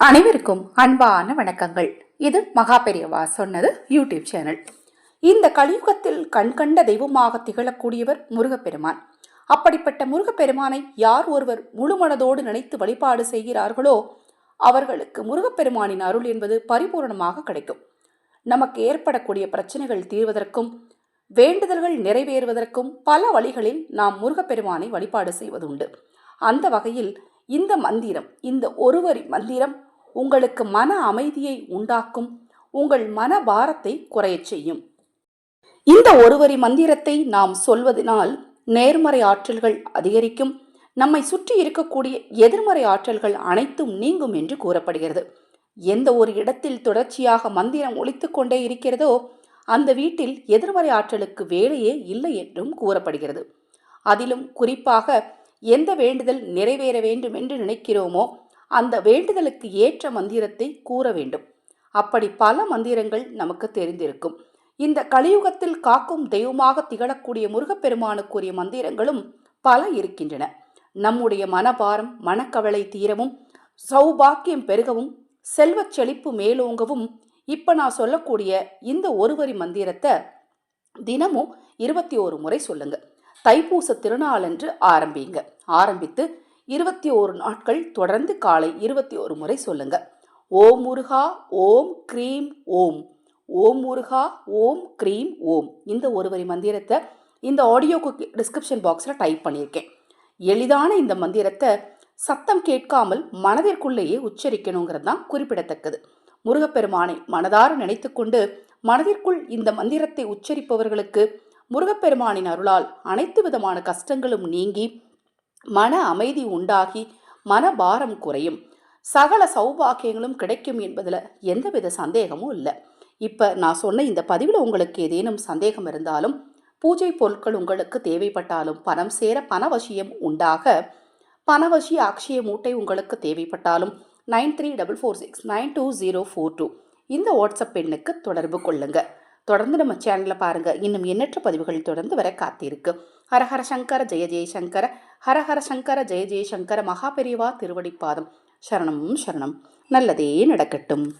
அனைவருக்கும் அன்பான வணக்கங்கள். இது மகா பெரியவா சொன்னது யூடியூப் சேனல். இந்த கலியுகத்தில் கண்கண்ட தெய்வமாக திகழக்கூடியவர் முருகப்பெருமான். அப்படிப்பட்ட முருகப்பெருமானை யார் ஒருவர் முழுமனதோடு நினைத்து வழிபாடு செய்கிறார்களோ அவர்களுக்கு முருகப்பெருமானின் அருள் என்பது பரிபூரணமாக கிடைக்கும். நமக்கு ஏற்படக்கூடிய பிரச்சனைகள் தீர்வதற்கும் வேண்டுதல்கள் நிறைவேறுவதற்கும் பல வழிகளில் நாம் முருகப்பெருமானை வழிபாடு செய்வதுண்டு. அந்த வகையில் இந்த மந்திரம் இந்த ஒருவரி மந்திரம் உங்களுக்கு மன அமைதியை உண்டாக்கும் உங்கள் மன பாரத்தை குறையச் செய்யும். இந்த ஒருவரி மந்திரத்தை நாம் சொல்வதனால் நேர்மறை ஆற்றல்கள் அதிகரிக்கும் நம்மை சுற்றி இருக்கக்கூடிய எதிர்மறை ஆற்றல்கள் அனைத்தும் நீங்கும் என்று கூறப்படுகிறது. எந்த ஒரு இடத்தில் தொடர்ச்சியாக மந்திரம் ஒழித்து கொண்டே இருக்கிறதோ அந்த வீட்டில் எதிர்மறை ஆற்றலுக்கு வேலையே இல்லை என்றும் கூறப்படுகிறது. அதிலும் குறிப்பாக எந்த வேண்டுதல் நிறைவேற வேண்டும் என்று நினைக்கிறோமோ அந்த வேண்டுதலுக்கு ஏற்ற மந்திரத்தை கூற வேண்டும். அப்படி பல மந்திரங்கள் நமக்கு தெரிந்திருக்கும். இந்த கலியுகத்தில் காக்கும் தெய்வமாக திகழக்கூடிய முருகப்பெருமானுக்குரிய மந்திரங்களும் பல இருக்கின்றன. நம்முடைய மனபாரம் மனக்கவலை தீரவும் சௌபாக்கியம் பெருகவும் செல்வச் செழிப்பு மேலோங்கவும் இப்போ நான் சொல்லக்கூடிய இந்த ஒருவரி மந்திரத்தை தினமும் இருபத்தி ஒரு முறை சொல்லுங்க. தைப்பூச திருநாளன்று ஆரம்பிங்க. ஆரம்பித்து இருபத்தி ஓரு நாட்கள் தொடர்ந்து காலை இருபத்தி ஒரு முறை சொல்லுங்க. ஓம் முருகா ஓம் க்ரீம் ஓம். ஓம் முருகா ஓம் க்ரீம் ஓம். இந்த ஒருவரி மந்திரத்தை இந்த ஆடியோக்கு டிஸ்கிரிப்ஷன் பாக்ஸில் டைப் பண்ணியிருக்கேன். எளிதான இந்த மந்திரத்தை சத்தம் கேட்காமல் மனதிற்குள்ளேயே உச்சரிக்கணுங்கிறது தான் குறிப்பிடத்தக்கது. முருகப்பெருமானை மனதார நினைத்துக்கொண்டு மனதிற்குள் இந்த மந்திரத்தை உச்சரிப்பவர்களுக்கு முருகப்பெருமானின் அருளால் அனைத்து விதமான கஷ்டங்களும் நீங்கி மன அமைதி உண்டாகி மனபாரம் குறையும். சகல சௌபாக்கியங்களும் கிடைக்கும் என்பதில் எந்தவித சந்தேகமும் இல்லை. இப்போ நான் சொன்ன இந்த பதிவில் உங்களுக்கு ஏதேனும் சந்தேகம் இருந்தாலும் பூஜை பொருட்கள் உங்களுக்கு தேவைப்பட்டாலும் பணம் சேர பணவசியம் உண்டாக பணவசி அக்ஷய மூட்டை உங்களுக்கு தேவைப்பட்டாலும் nine three double four six nine two zero four two இந்த வாட்ஸ்அப் எண்ணுக்கு தொடர்பு கொள்ளுங்கள் தொடர்ந்து நம்ம சேனலில் பாருங்கள் இன்னும் எண்ணற்ற பதிவுகள் தொடர்ந்து வர காத்திருக்கு. ஹரஹர சங்கர ஜெய ஜெயசங்கர ஹரஹர சங்கர ஜெய ஜெயசங்கர மகாபெரிவா திருவடிப்பாதம். சரணம் சரணம். நல்லதே நடக்கட்டும்.